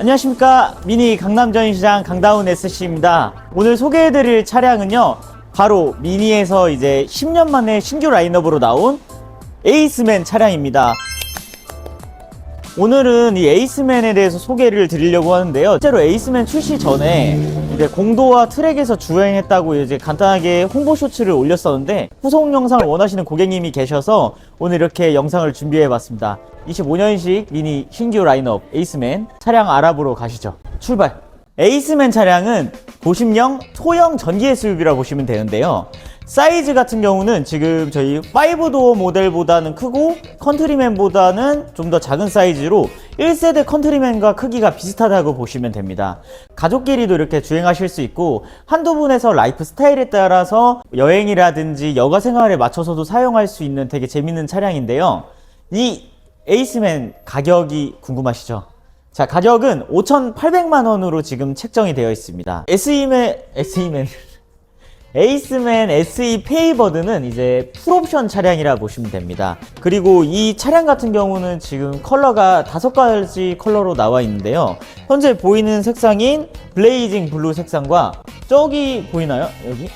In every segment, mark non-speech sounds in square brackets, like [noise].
안녕하십니까. 미니 강남전시장 강다운 SC입니다. 오늘 소개해드릴 차량은요 바로 미니에서 이제 10년 만에 신규 라인업으로 나온 에이스맨 차량입니다 오늘은 이 에이스맨에 대해서 소개를 드리려고 하는데요. 실제로 에이스맨 출시 전에 이제 공도와 트랙에서 주행했다고 이제 간단하게 홍보 쇼츠를 올렸었는데 후속 영상을 원하시는 고객님이 계셔서 오늘 이렇게 영상을 준비해 봤습니다. 25년식 미니 신규 라인업 에이스맨 차량 알아보러 가시죠. 출발! 에이스맨 차량은 고심형 소형 전기 SUV라고 보시면 되는데요. 사이즈 같은 경우는 지금 저희 5도어 모델보다는 크고 컨트리맨보다는 좀 더 작은 사이즈로 1세대 컨트리맨과 크기가 비슷하다고 보시면 됩니다. 가족끼리도 이렇게 주행하실 수 있고 한두 분에서 라이프 스타일에 따라서 여행이라든지 여가 생활에 맞춰서도 사용할 수 있는 되게 재밌는 차량인데요. 이 에이스맨 가격이 궁금하시죠? 자, 가격은 5,800만 원으로 지금 책정이 되어 있습니다. SE맨, SE맨. [laughs] 에이스맨 SE 페이버드는 이제 풀옵션 차량이라 보시면 됩니다. 그리고 이 차량 같은 경우는 지금 컬러가 다섯 가지 컬러로 나와 있는데요. 현재 보이는 색상인 블레이징 블루 색상과 저기 보이나요? 여기?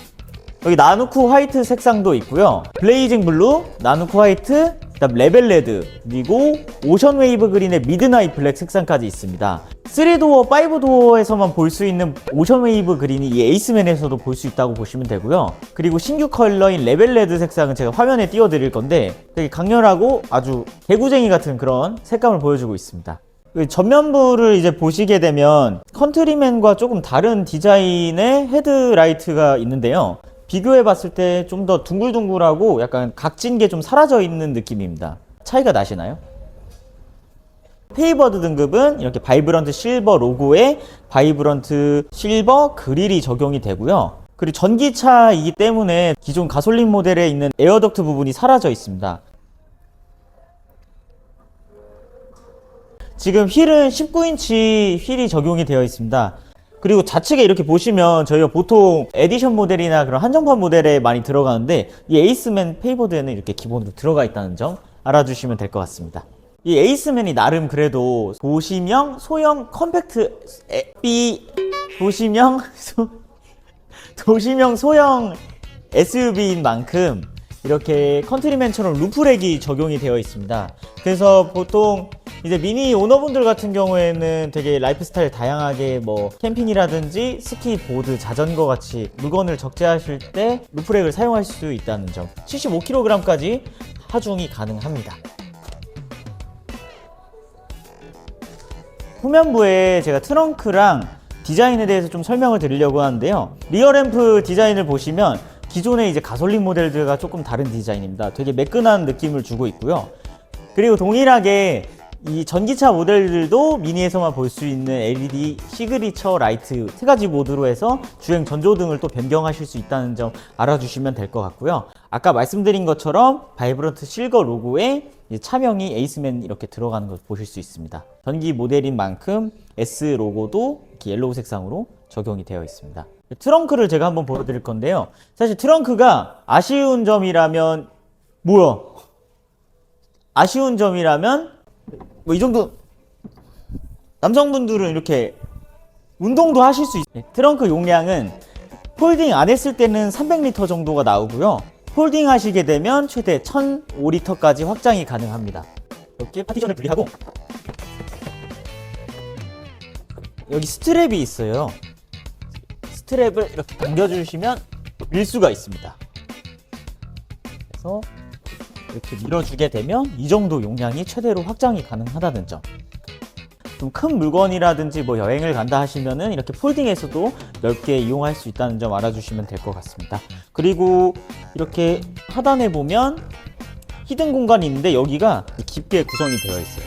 여기 나누쿠 화이트 색상도 있고요. 블레이징 블루, 나누쿠 화이트, 그다음 레벨 레드, 그리고 오션 웨이브 그린의 미드나잇 블랙 색상까지 있습니다. 3도어, 5도어에서만 볼 수 있는 오션 웨이브 그린이 이 에이스맨에서도 볼 수 있다고 보시면 되고요. 그리고 신규 컬러인 레벨 레드 색상은 제가 화면에 띄워드릴 건데 되게 강렬하고 아주 개구쟁이 같은 그런 색감을 보여주고 있습니다. 그 전면부를 이제 보시게 되면 컨트리맨과 조금 다른 디자인의 헤드라이트가 있는데요. 비교해 봤을 때 좀 더 둥글둥글하고 약간 각진 게 좀 사라져 있는 느낌입니다. 차이가 나시나요? 페이버드 등급은 이렇게 바이브런트 실버 로고에 바이브런트 실버 그릴이 적용이 되고요. 그리고 전기차이기 때문에 기존 가솔린 모델에 있는 에어덕트 부분이 사라져 있습니다. 지금 휠은 19인치 휠이 적용이 되어 있습니다. 그리고 좌측에 이렇게 보시면 저희가 보통 에디션 모델이나 그런 한정판 모델에 많이 들어가는데 이 에이스맨 페이버드에는 이렇게 기본으로 들어가 있다는 점 알아주시면 될 것 같습니다. 이 에이스맨이 나름 그래도 도시명 소형 컴팩트 에, B 도시명 [laughs] 소, 도시명 소형 SUV인 만큼 이렇게 컨트리맨처럼 루프렉이 적용이 되어 있습니다. 그래서 보통 이제 미니 오너분들 같은 경우에는 되게 라이프 스타일 다양하게 뭐 캠핑이라든지 스키, 보드, 자전거 같이 물건을 적재하실 때 루프렉을 사용할 수 있다는 점. 75kg까지 하중이 가능합니다. 후면부에 제가 트렁크랑 디자인에 대해서 좀 설명을 드리려고 하는데요. 리어램프 디자인을 보시면 기존의 이제 가솔린 모델들과 조금 다른 디자인입니다. 되게 매끈한 느낌을 주고 있고요. 그리고 동일하게 이 전기차 모델들도 미니에서만 볼 수 있는 LED 시그니처 라이트 세 가지 모드로 해서 주행 전조 등을 또 변경하실 수 있다는 점 알아주시면 될 것 같고요. 아까 말씀드린 것처럼 바이브런트 실거 로고에 차명이 에이스맨 이렇게 들어가는 걸 보실 수 있습니다. 전기 모델인 만큼 S 로고도 이렇게 옐로우 색상으로 적용이 되어 있습니다. 트렁크를 제가 한번 보여드릴 건데요. 사실 트렁크가 아쉬운 점이라면 뭐야? 아쉬운 점이라면 뭐 이 정도 남성분들은 이렇게 운동도 하실 수 있어요. 트렁크 용량은 폴딩 안 했을 때는 300리터 정도가 나오고요. 폴딩 하시게 되면 최대 1005리터까지 확장이 가능합니다. 이렇게 파티션을 분리하고 여기 스트랩이 있어요. 스트랩을 이렇게 당겨주시면 밀 수가 있습니다. 그래서 이렇게 밀어주게 되면 이 정도 용량이 최대로 확장이 가능하다는 점. 좀 큰 물건이라든지 뭐 여행을 간다 하시면은 이렇게 폴딩해서도 넓게 이용할 수 있다는 점 알아주시면 될 것 같습니다. 그리고 이렇게 하단에 보면 히든 공간이 있는데 여기가 깊게 구성이 되어 있어요.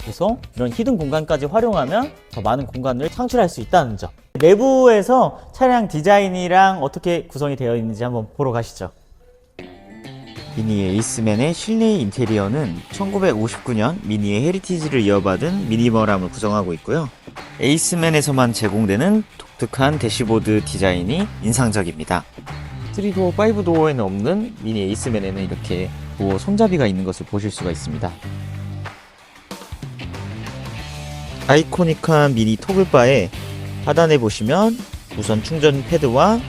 그래서 이런 히든 공간까지 활용하면 더 많은 공간을 창출할 수 있다는 점. 내부에서 차량 디자인이랑 어떻게 구성이 되어 있는지 한번 보러 가시죠. 미니 에이스맨의 실내 인테리어는 1959년 미니의 헤리티지를 이어받은 미니멀함을 구성하고 있고요. 에이스맨에서만 제공되는 독특한 대시보드 디자인이 인상적입니다. 3도어, 5도어에는 없는 미니 에이스맨에는 이렇게 도어 손잡이가 있는 것을 보실 수가 있습니다. 아이코닉한 미니 토글바에 하단에 보시면 무선 충전 패드와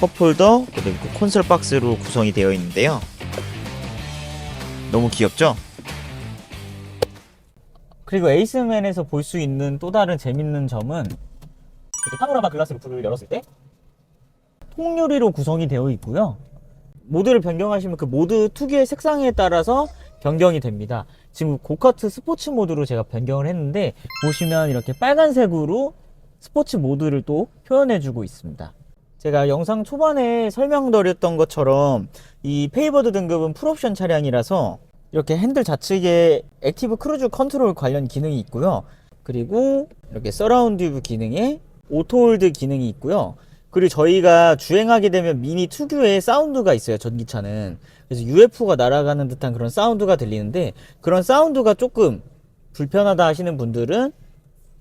컵홀더 그리고 콘솔 박스로 구성이 되어 있는데요. 너무 귀엽죠? 그리고 에이스맨에서 볼 수 있는 또 다른 재밌는 점은 이렇게 파노라마 글라스 루프를 열었을 때 통유리로 구성이 되어 있고요. 모드를 변경하시면 그 모드 특유의 색상에 따라서 변경이 됩니다. 지금 고카트 스포츠 모드로 제가 변경을 했는데 보시면 이렇게 빨간색으로 스포츠 모드를 또 표현해주고 있습니다. 제가 영상 초반에 설명드렸던 것처럼 이 페이버드 등급은 풀옵션 차량이라서 이렇게 핸들 좌측에 액티브 크루즈 컨트롤 관련 기능이 있고요. 그리고 이렇게 서라운드 뷰 기능에 오토홀드 기능이 있고요. 그리고 저희가 주행하게 되면 미니 특유의 사운드가 있어요. 전기차는. 그래서 UFO가 날아가는 듯한 그런 사운드가 들리는데 그런 사운드가 조금 불편하다 하시는 분들은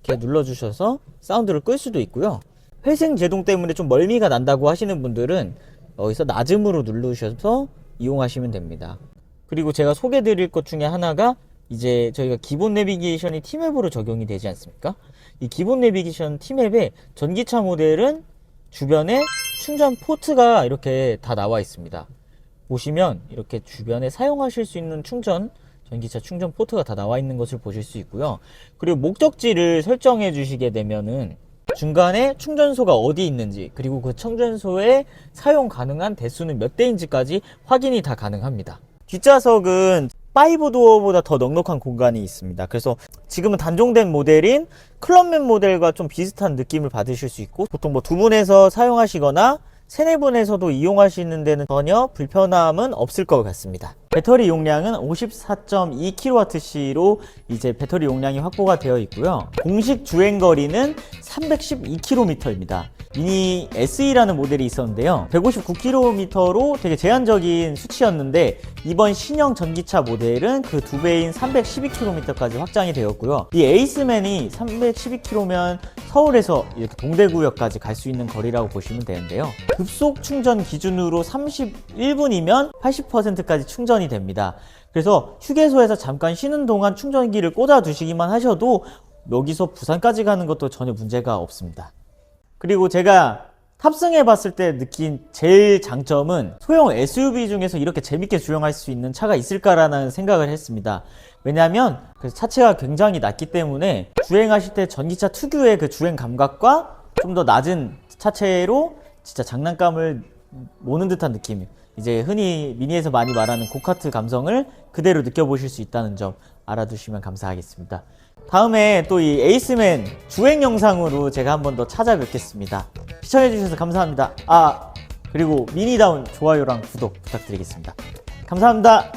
이렇게 눌러주셔서 사운드를 끌 수도 있고요. 회생 제동 때문에 좀 멀미가 난다고 하시는 분들은 여기서 낮음으로 누르셔서 이용하시면 됩니다. 그리고 제가 소개해 드릴 것 중에 하나가 이제 저희가 기본 내비게이션이 티맵으로 적용이 되지 않습니까? 이 기본 내비게이션 티맵에 전기차 모델은 주변에 충전 포트가 이렇게 다 나와 있습니다. 보시면 이렇게 주변에 사용하실 수 있는 충전 전기차 충전 포트가 다 나와 있는 것을 보실 수 있고요. 그리고 목적지를 설정해 주시게 되면은 중간에 충전소가 어디 있는지 그리고 그 충전소에 사용 가능한 대수는 몇 대인지까지 확인이 다 가능합니다. 뒷좌석은 5도어보다 더 넉넉한 공간이 있습니다. 그래서 지금은 단종된 모델인 클럽맨 모델과 좀 비슷한 느낌을 받으실 수 있고 보통 뭐 두 분에서 사용하시거나 세네 분에서도 이용하시는 데는 전혀 불편함은 없을 것 같습니다. 배터리 용량은 54.2kWh로 이제 배터리 용량이 확보가 되어 있고요. 공식 주행 거리는 312km입니다. 미니 SE라는 모델이 있었는데요. 159km로 되게 제한적인 수치였는데 이번 신형 전기차 모델은 그 두 배인 312km까지 확장이 되었고요. 이 에이스맨이 312km면 서울에서 이렇게 동대구역까지 갈 수 있는 거리라고 보시면 되는데요. 급속 충전 기준으로 31분이면 80%까지 충전이 됩니다. 그래서 휴게소에서 잠깐 쉬는 동안 충전기를 꽂아 두시기만 하셔도 여기서 부산까지 가는 것도 전혀 문제가 없습니다. 그리고 제가 탑승해 봤을 때 느낀 제일 장점은 소형 SUV 중에서 이렇게 재밌게 주행할 수 있는 차가 있을까라는 생각을 했습니다. 왜냐하면 그 차체가 굉장히 낮기 때문에 주행하실 때 전기차 특유의 그 주행 감각과 좀 더 낮은 차체로 진짜 장난감을 모는 듯한 느낌. 이제 흔히 미니에서 많이 말하는 고카트 감성을 그대로 느껴보실 수 있다는 점 알아두시면 감사하겠습니다. 다음에 또 이 에이스맨 주행 영상으로 제가 한 번 더 찾아뵙겠습니다. 시청해주셔서 감사합니다. 아, 그리고 미니다운 좋아요랑 구독 부탁드리겠습니다. 감사합니다.